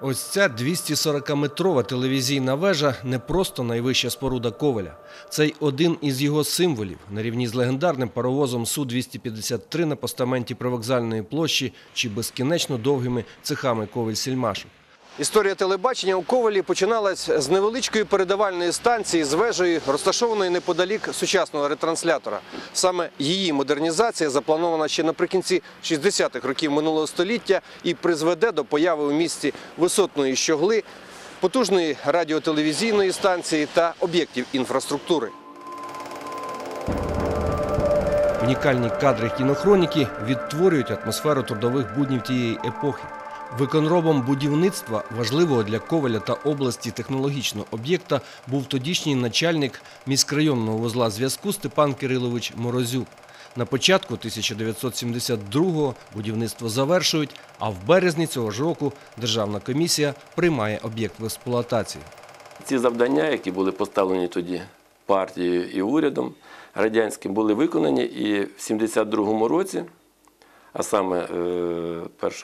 Ось ця 240-метрова телевізійна вежа не просто найвища споруда Ковеля. Це й один із його символів на рівні з легендарним паровозом Су-253 на постаменті привокзальної площі чи безкінечно довгими цехами Ковель-Сільмашу. Історія телебачення у Ковелі починалась з невеличкої передавальної станції з вежею, розташованої неподалік сучасного ретранслятора. Саме її модернізація запланована ще наприкінці 60-х років минулого століття і призведе до появи у місті висотної щогли, потужної радіотелевізійної станції та об'єктів інфраструктури. Унікальні кадри кінохроніки відтворюють атмосферу трудових буднів тієї епохи. Виконробом будівництва важливого для Коваля та області технологічного об'єкта був тодішній начальник міськрайонного вузла зв'язку Степан Кирилович Морозюк. На початку 1972-го будівництво завершують, а в березні цього ж року Державна комісія приймає об'єкт в експлуатацію. Ці завдання, які були поставлені тоді партією і урядом радянським, були виконані і в 72-му році, а саме е,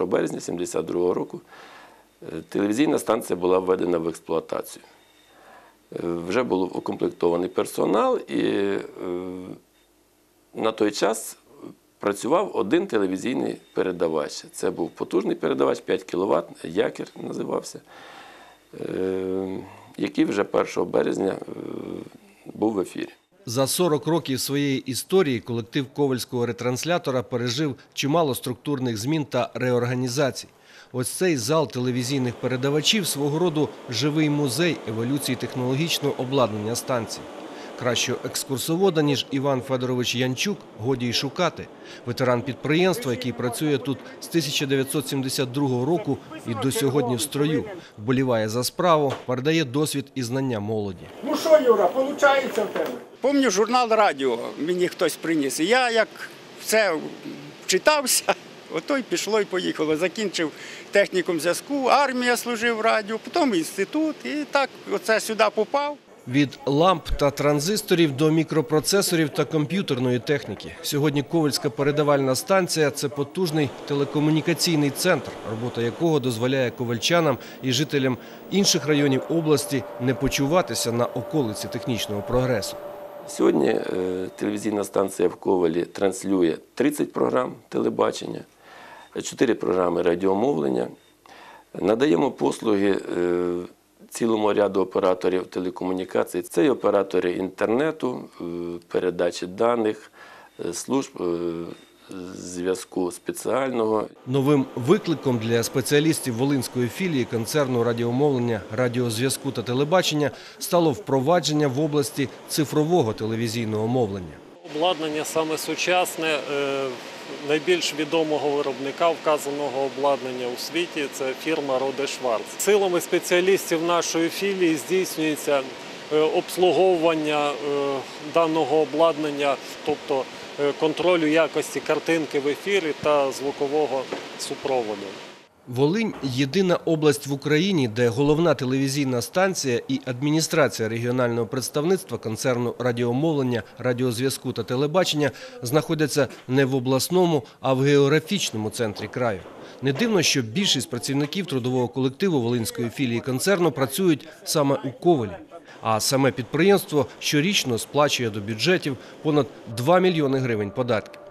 1 березня 72-го року, е, телевізійна станція була введена в експлуатацію. Е, Вже був укомплектований персонал, і е, на той час працював один телевізійний передавач. Це був потужний передавач, 5 кВт, якір називався, е, який вже 1 березня е, був в ефірі. За 40 років своєї історії колектив Ковальського ретранслятора пережив чимало структурних змін та реорганізацій. Ось цей зал телевізійних передавачів свого роду живий музей еволюції технологічного обладнання станції. Кращого екскурсовода, ніж Іван Федорович Янчук, годі й шукати. Ветеран підприємства, який працює тут з 1972 року і до сьогодні в строю, вболіває за справу, передає досвід і знання молоді. Ну що, Юра, виходить в тебе? Помню журнал радіо, мені хтось приніс. Я як все вчитався, ото й пішло і поїхало. Закінчив технікум зв'язку, армія служив радіо, потім інститут, і так оце сюди попав. Від ламп та транзисторів до мікропроцесорів та комп'ютерної техніки. Сьогодні Ковальська передавальна станція це потужний телекомунікаційний центр, робота якого дозволяє ковальчанам і жителям інших районів області не почуватися на околиці технічного прогресу. Сьогодні е, телевізійна станція в Ковалі транслює 30 програм телебачення, 4 програми радіомовлення. Надаємо послуги е, цілому ряду операторів телекомунікацій. Це і оператори інтернету, е, передачі даних, е, служб е, зв'язку спеціального. Новим викликом для спеціалістів Волинської філії концерну радіомовлення, радіозв'язку та телебачення стало впровадження в області цифрового телевізійного мовлення. Обладнання саме сучасне найбільш відомого виробника вказаного обладнання у світі це фірма Роде Шварц. Силами спеціалістів нашої філії здійснюється е, обслуговування е, даного обладнання, тобто е, контролю якості картинки в ефірі та звукового супроводу. Волинь – єдина область в Україні, де головна телевізійна станція і адміністрація регіонального представництва концерну радіомовлення, радіозв'язку та телебачення знаходяться не в обласному, а в географічному центрі краю. Не дивно, що більшість працівників трудового колективу Волинської філії концерну працюють саме у Ковалі. А саме підприємство щорічно сплачує до бюджетів понад 2 мільйони гривень податків.